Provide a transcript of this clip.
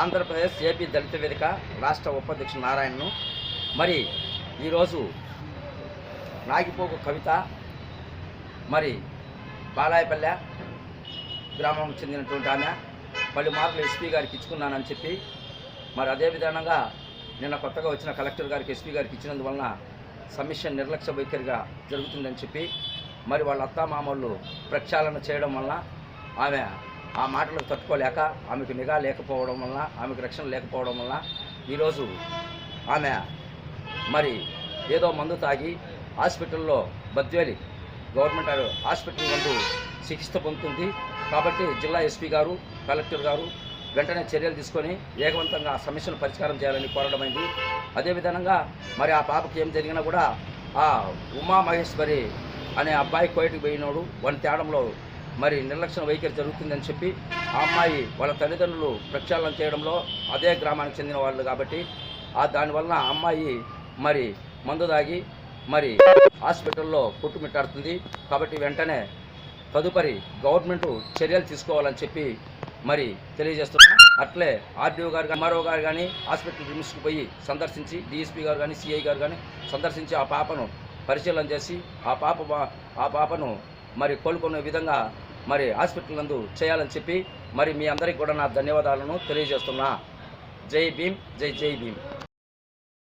Andhra Pradesh AP దళిత వేదిక రాష్ట్ర ఉపాధ్యక్షుడు నారాయణను. మరి ఈరోజు నాగిపోకు కవిత మరి బాలాయపల్లె గ్రామం చెందినటువంటి ఆమె. పలు మార్కులు ఎస్పీ గారికి ఇచ్చుకున్నానని చెప్పి మరి అదే విధానంగా నిన్న కొత్తగా వచ్చిన కలెక్టర్ గారికి ఎస్పీ గారికి ఇచ్చినందువలన సమిషన్ నిర్లక్ష్య వైఖరిగా జరుగుతుందని చెప్పి మరి వాళ్ళ అత్తామామలు ప్రక్షాళన చేయడం వలన ఆమె ఆ మాటలకు తట్టుకోలేక ఆమెకు నిఘా లేకపోవడం వలన ఆమెకు రక్షణ లేకపోవడం వలన ఈరోజు ఆమె మరి ఏదో మందు తాగి హాస్పిటల్లో బద్వేలి గవర్నమెంట్ హాస్పిటల్ ముందు చికిత్స పొందుతుంది. కాబట్టి జిల్లా ఎస్పీ గారు కలెక్టర్ గారు వెంటనే చర్యలు తీసుకొని వేగవంతంగా ఆ సమస్యను పరిష్కారం చేయాలని కోరడమైంది అదేవిధంగా మరి ఆ పాపకి ఏం జరిగినా కూడా ఆ ఉమా మహేశ్వరి అనే అబ్బాయి కోయటికి పోయినోడు. వాని తేడంలో మరి నిర్లక్ష్య వైఖరి జరుగుతుందని చెప్పి ఆ అమ్మాయి వాళ్ళ తల్లిదండ్రులు ప్రక్షాళన చేయడంలో అదే గ్రామానికి చెందిన వాళ్ళు కాబట్టి ఆ దానివల్ల ఆ అమ్మాయి మరి మందు దాగి మరి హాస్పిటల్లో పుట్టుమిట్టాడుతుంది కాబట్టి వెంటనే తదుపరి గవర్నమెంట్ చర్యలు తీసుకోవాలని చెప్పి మరి తెలియజేస్తున్నా. అట్లే ఆర్డీఓ గారు ఎంఆర్ఓ గారు కానీ హాస్పిటల్ రిమ్స్కి పోయి సందర్శించి డిఎస్పీ గారు కానీ సిఐ గారు కానీ సందర్శించి ఆ పాపను పరిశీలన చేసి ఆ పాప ఆ పాపను మరి కోలుకునే విధంగా మరి హాస్పిటల్ నందు చేయాలని చెప్పి మరి మీ అందరికీ కూడా నా ధన్యవాదాలను తెలియజేస్తున్నా. జై భీమ్ జై జై భీమ్.